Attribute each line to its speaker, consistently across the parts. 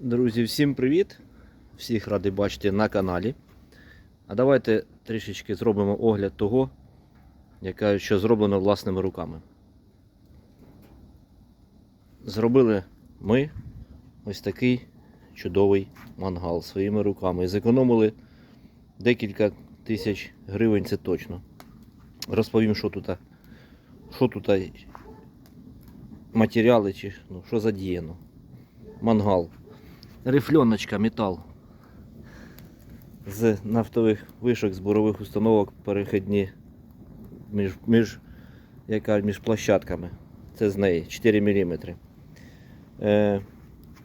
Speaker 1: Друзі, всім привіт! Всіх радий бачити на каналі. А давайте трішечки зробимо огляд того, яка, що зроблено власними руками. Зробили ми ось такий чудовий мангал своїми руками. Зекономили декілька тисяч гривень, це точно. Розповім, що тут, що тут матеріали, чи ну, що задіяно. Мангал. Рифльоночка, метал. З нафтових вишок, з бурових установок перехідні між, між, яка, між площадками. Це з неї 4 мм. Е,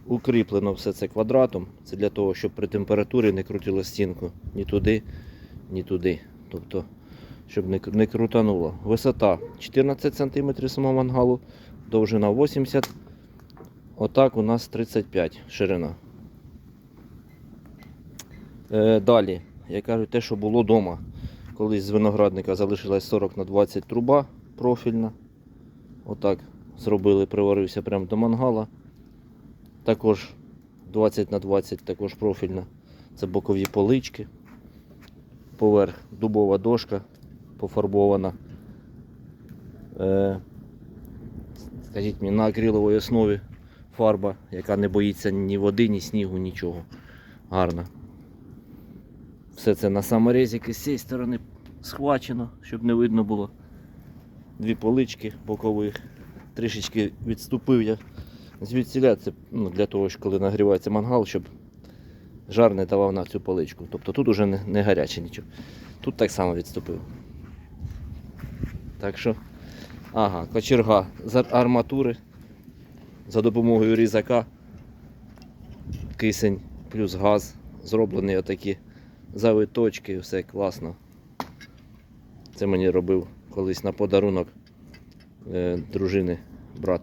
Speaker 1: укріплено все це квадратом. Це для того, щоб при температурі не крутило стінку ні туди, ні туди. Тобто, щоб не, не крутануло. Висота 14 см самого мангалу, довжина 80 см. Отак у нас 35 ширина. Е, далі, я кажу, те, що було вдома. Колись з виноградника залишилась 40 на 20 труба профільна. Отак зробили, приварився прямо до мангала. Також 20 на 20 також профільна. Це бокові полички. Поверх дубова дошка пофарбована. Е, скажіть мені, на акриловій основі фарба, яка не боїться ні води, ні снігу, нічого. Гарна. Все це на саморезики з цієї сторони схвачено, щоб не видно було. Дві полички бокових. Трішечки відступив я звідсіля. Це ну, для того, що коли нагрівається мангал, щоб жар не давав на цю поличку. Тобто тут уже не, не гаряче нічого. Тут так само відступив. Так що, ага, кочерга з арматури за допомогою різака, кисень плюс газ. Зроблені отакі завиточки, все класно. Це мені робив колись на подарунок е, дружини брат.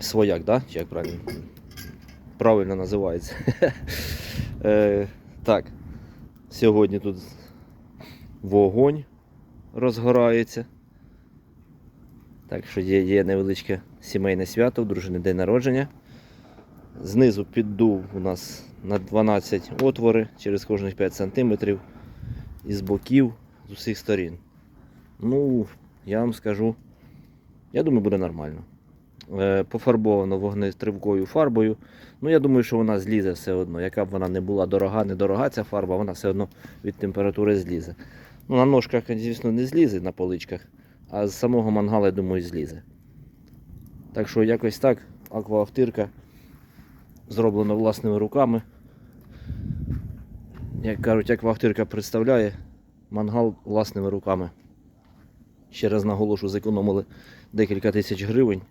Speaker 1: Свояк, да? Чи як правильно? Правильно називається. е, так, сьогодні тут вогонь розгорається. Так що є, є невеличке сімейне свято, дружини день народження. Знизу піддув у нас на 12 отвори через кожних 5 см із боків з усіх сторін. Ну, я вам скажу, я думаю, буде нормально. Е, Пофарбовано вогнетривкою фарбою. Ну, я думаю, що вона злізе все одно. Яка б вона не була дорога, недорога ця фарба, вона все одно від температури злізе. Ну, на ножках, звісно, не злізе на поличках, а з самого мангала, я думаю, злізе. Так що якось так, акваавтирка зроблено власними руками. Як кажуть, як вахтирка представляє мангал власними руками. Ще раз наголошу, зекономили декілька тисяч гривень.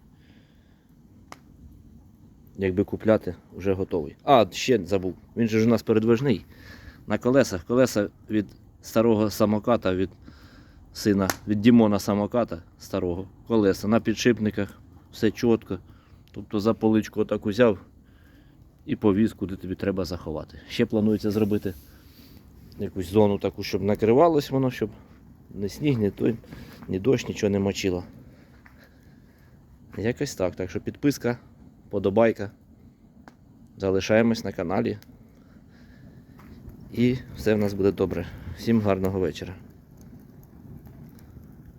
Speaker 1: Якби купляти, вже готовий. А, ще забув. Він же ж у нас передвижний. На колесах. Колеса від старого самоката, від сина, від Дімона самоката старого. Колеса на підшипниках, все чітко. Тобто за поличку отак узяв і повіз, куди тобі треба заховати. Ще планується зробити якусь зону таку, щоб накривалось воно, щоб ні сніг, ні той, ні дощ, нічого не мочило. Якось так. Так що підписка, подобайка. Залишаємось на каналі. І все в нас буде добре. Всім гарного вечора.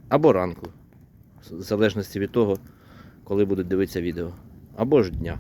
Speaker 1: Або ранку. В залежності від того, коли будуть дивитися відео. Або ж дня.